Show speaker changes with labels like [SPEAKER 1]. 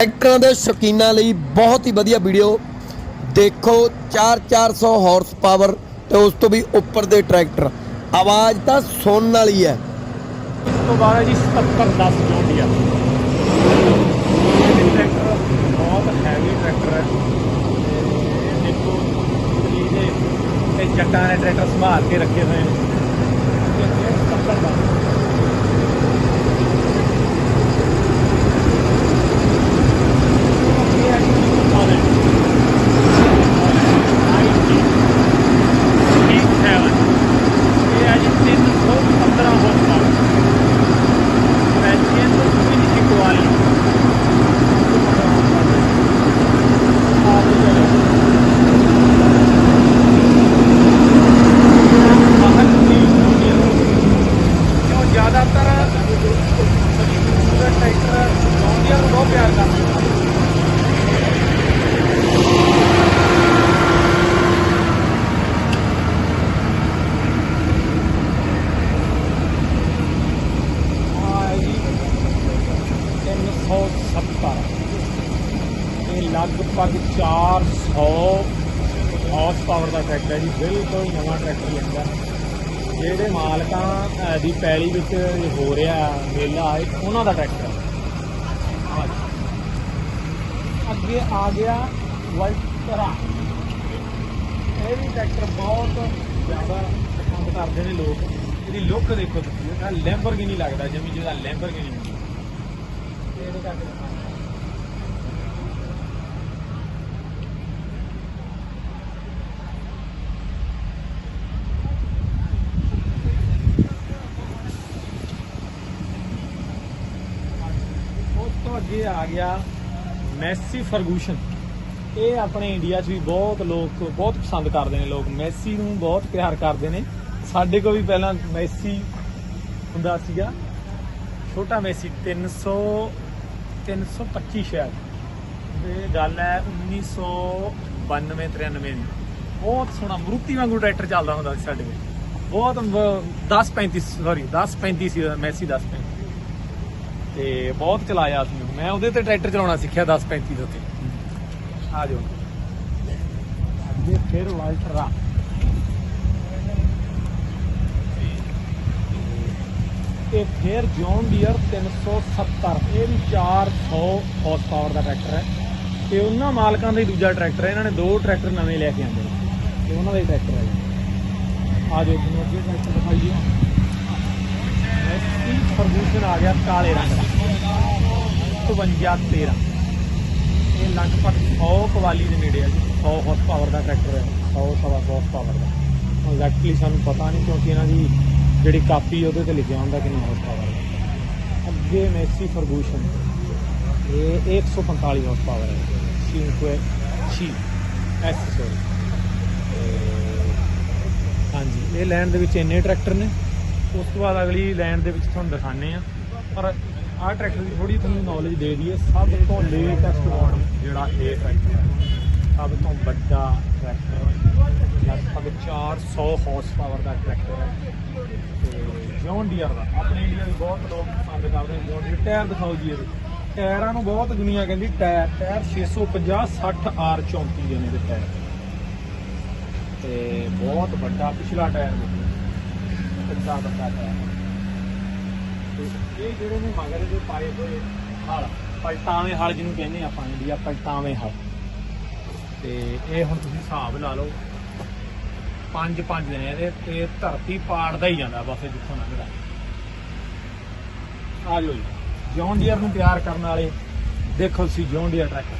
[SPEAKER 1] ਟਰੈਕਟਰਾਂ ਦੇ ਸ਼ੌਕੀਨਾਂ ਲਈ ਬਹੁਤ ਹੀ ਵਧੀਆ ਵੀਡੀਓ। ਦੇਖੋ 4-400 ਹਾਰਸ ਪਾਵਰ ਤੇ ਉਸ ਤੋਂ ਵੀ ਉੱਪਰ ਦੇ ਟਰੈਕਟਰ ਆਵਾਜ਼ ਤਾਂ ਸੁਣਨ ਵਾਲੀ ਹੈ।
[SPEAKER 2] ਇਸ ਤੋਂ ਬਾਅਦ ਹੈ ਜੀ 7710 ਜੌਂਡੀਆ ਇਹ ਟਰੈਕਟਰ ਬਹੁਤ ਹੈਵੀ ਟਰੈਕਟਰ ਹੈ। ਤੇ ਦੇਖੋ ਜੀ ਜੱਟਾਂ ਨੇ ਟਰੈਕਟਰ ਸੰਭਾਲ ਕੇ ਰੱਖੇ ਹੋਏ ਨੇ ਇਹ 7710 ਇਹ ਹੈ ਜੀ ਮਾਡਲ 90 ਠੀਕ ਹੈ ਇਹ ਹੈ ਜੀ 315 ਹਾਰਸ ਪਾਵਰ ਪੈਂਚੀਅਨ ਤੋਂ ਵੀ ਨਹੀਂ ਕੁਆਲੀ ਕਿਉਂ ਜ਼ਿਆਦਾਤਰ ਟਰੈਕਟਰ ਜੌਂਡੀਆ ਨੂੰ ਬਹੁਤ ਪਿਆਰ ਕਰਦੇ ਨੇ ਆਈ 370 ਇਹ ਲਗਭਗ 400 ਹਾਰਸ ਪਾਵਰ ਦਾ ਟਰੈਕਟਰ ਹੈ ਜੀ, ਬਿਲਕੁਲ ਨਵਾਂ ਟਰੈਕਟਰ ਲੈਂਦਾ ਜਿਹੜੇ ਮਾਲਕਾਂ ਦੀ ਪੈਲੀ ਵਿੱਚ ਹੋ ਰਿਹਾ ਮੇਲਾ, ਇਹ ਉਹਨਾਂ ਦਾ ਟਰੈਕਟਰ ਅੱਗੇ ਆ ਗਿਆ ਵਲਟਰਾ ਇਹ ਵੀ ਟਰੈਕਟਰ ਬਹੁਤ ਜ਼ਿਆਦਾ ਪਸੰਦ ਕਰਦੇ ਨੇ ਲੋਕ। ਇਹਦੀ ਲੁੱਕ ਦੇਖੋ ਤੁਸੀਂ, ਇਹਦਾ ਲੈਂਬਰਗਿਨੀ ਲੱਗਦਾ, ਜਿਵੇਂ ਜਿਹਦਾ ਲੈਂਬਰਗਿਨੀ ਹੁੰਦੀ ਹੈ। ਇਹਦੇ ਕਰਕੇ ਉਸ ਤੋਂ ਅੱਗੇ ਆ ਗਿਆ ਮੈਸੀ ਫਰਗੂਸ਼ਨ। ਇਹ ਆਪਣੇ ਇੰਡੀਆ 'ਚ ਵੀ ਬਹੁਤ ਲੋਕ ਬਹੁਤ ਪਸੰਦ ਕਰਦੇ ਨੇ ਲੋਕ। ਮੈਸੀ ਨੂੰ ਬਹੁਤ ਪਿਆਰ ਕਰਦੇ ਨੇ। ਸਾਡੇ ਕੋਲ ਵੀ ਪਹਿਲਾਂ ਮੈਸੀ ਹੁੰਦਾ ਸੀਗਾ। ਛੋਟਾ ਮੈਸੀ 300 325 ਸ਼ਾਇਦ। ਇਹ ਗੱਲ ਹੈ 1992 93 ਦੀ। ਬਹੁਤ ਸੋਹਣਾ, ਮਰੂਤੀ ਵਾਂਗੂ ਟਰੈਕਟਰ ਚੱਲਦਾ ਹੁੰਦਾ ਸੀ ਸਾਡੇ ਕੋਲ। ਬਹੁਤ 10 35 ਸੌਰੀ 10 35 ਸੀ, ਮੈਸੀ 10 35 ਤੇ ਬਹੁਤ ਚਲਾਇਆ ਸੀ। ਮੈਂ ਉਹਦੇ ਤੇ ਟਰੈਕਟਰ ਚਲਾਉਣਾ ਸਿੱਖਿਆ 10 35 ਦੇ ਉੱਤੇ। ਆ ਜਾਓ। ਅੱਗੇ ਫਿਰ ਵਾਲਟਰਾ ਇਹ ਫਿਰ ਜੌਨ ਡੀਅਰ 370 ਇਹ ਵੀ 400 ਹਾਰਸ ਪਾਵਰ ਦਾ ਟਰੈਕਟਰ ਹੈ। ਤੇ ਉਹਨਾਂ ਮਾਲਕਾਂ ਦਾ ਹੀ ਦੂਜਾ ਟਰੈਕਟਰ ਹੈ। ਇਹਨਾਂ ਨੇ ਦੋ ਟਰੈਕਟਰ ਨਵੇਂ ਲੈ ਕੇ ਆਂਦੇ ਨੇ। ਤੇ ਉਹਨਾਂ ਦਾ ਹੀ ਟਰੈਕਟਰ ਹੈ। ਜੀ। ਆ ਜਾਓ ਤੁਹਾਨੂੰ ਅੱਗੇ ਟਰੈਕਟਰ ਦਿਖਾਈਏ। ਮੈਸੀ ਫਰਗੂਸ਼ਨ ਆ ਗਿਆ ਕਾਲੇ ਰੰਗ ਦਾ। 52 13 ਇਹ ਲਗਭਗ 100 ਕਵਾਲੀ ਦੇ ਨੇੜੇ ਆ ਜੀ। 100 ਹਾਰਸ ਪਾਵਰ ਦਾ ਟਰੈਕਟਰ ਹੈ। 100 ਸਵਾ 100 ਹਾਰਸ ਪਾਵਰ ਦਾ। ਐਗਜ਼ੈਕਟਲੀ ਸਾਨੂੰ ਪਤਾ ਨਹੀਂ ਕਿਉਂਕਿ ਇਹਨਾਂ ਦੀ ਜਿਹੜੀ ਕਾਪੀ ਉਹਦੇ ਤੇ ਲਿਖਿਆ ਹੁੰਦਾ ਕਿੰਨਾ ਹਾਰਸ ਪਾਵਰ ਅੱਗੇ ਮੈਸੀ ਫਰਗੂਸ਼ਨ। ਇਹ 145 ਹਾਰਸ ਪਾਵਰ ਹੈ 5 ਛੀ। Yes, sorry. ਹਾਂਜੀ, ਇਹ ਲੈਂਡ ਦੇ ਵਿੱਚ ਇੰਨੇ ਟਰੈਕਟਰ ਨੇ। ਉਸ ਤੋਂ ਬਾਅਦ ਅਗਲੀ ਲਾਈਨ ਦੇ ਵਿੱਚ ਤੁਹਾਨੂੰ ਦਿਖਾਣੇ ਆ ਪਰ ਆਹ ਟਰੈਕਟਰ ਦੀ ਥੋੜੀ ਤੁਹਾਨੂੰ ਨੌਲੇਜ ਦੇ ਦਈਏ, ਸਭ ਤੋਂ ਲੇਟੈਸਟ ਮਾਡਲ ਜਿਹੜਾ ਇਹ ਟਰੈਕਟਰ ਹੈ। ਸਭ ਤੋਂ ਵੱਡਾ ਟਰੈਕਟਰ ਲਗਭਗ 400 ਹਾਰਸ ਪਾਵਰ ਦਾ ਟਰੈਕਟਰ ਹੈ। ਤੇ ਜੌਨ ਡੀਅਰ ਦਾ, ਆਪਣੇ ਇੰਡੀਆ ਵੀ ਬਹੁਤ ਲੋਕ ਪਸੰਦ ਕਰਦੇ ਨੇ ਜੌਨ ਡੀਅਰ ਟਾਇਰ ਦਿਖਾਓ ਜੀ ਇਹਦੇ। ਟਾਇਰਾਂ ਨੂੰ ਬਹੁਤ ਦੁਨੀਆ ਕਹਿੰਦੀ ਟਾਇਰ ਟਾਇਰ 650 60 ਆਰ 34 ਦੇ ਨੇ ਇਹਦੇ ਟਾਇਰ ਤੇ ਬਹੁਤ ਵੱਡਾ ਪਿਛਲਾ ਟਾਇਰ ਦੇਖੋ ਕਿੰਨਾ ਵੱਡਾ ਟਾਇਰ ਤੇ ਇਹ ਜਿਹੜੇ ਨੇ ਮਗਰ ਦੇ ਪਾਏ ਹੋਏ ਹਲ, ਪਲਟਾਵੇਂ ਹਲ ਜਿਹਨੂੰ ਕਹਿੰਦੇ ਆਪਾਂ, ਇੰਡੀਆ ਪਲਟਾਵੇਂ ਹਲ। ਤੇ ਇਹ ਹੁਣ ਤੁਸੀਂ ਹਿਸਾਬ ਲਾ ਲਓ, ਪੰਜ ਪੰਜ ਨੇ ਇਹਦੇ ਤੇ ਧਰਤੀ ਪਾੜਦਾ ਹੀ ਜਾਂਦਾ ਬਸ ਜਿੱਥੋਂ ਲੰਘਦਾ। ਆ ਜਾਓ ਜੀ ਜੌਨ ਡੀਅਰ ਨੂੰ ਪਿਆਰ ਕਰਨ ਵਾਲੇ ਦੇਖੋ ਤੁਸੀਂ ਜੌਨ ਡੀਅਰ ਟਰੈਕਟਰ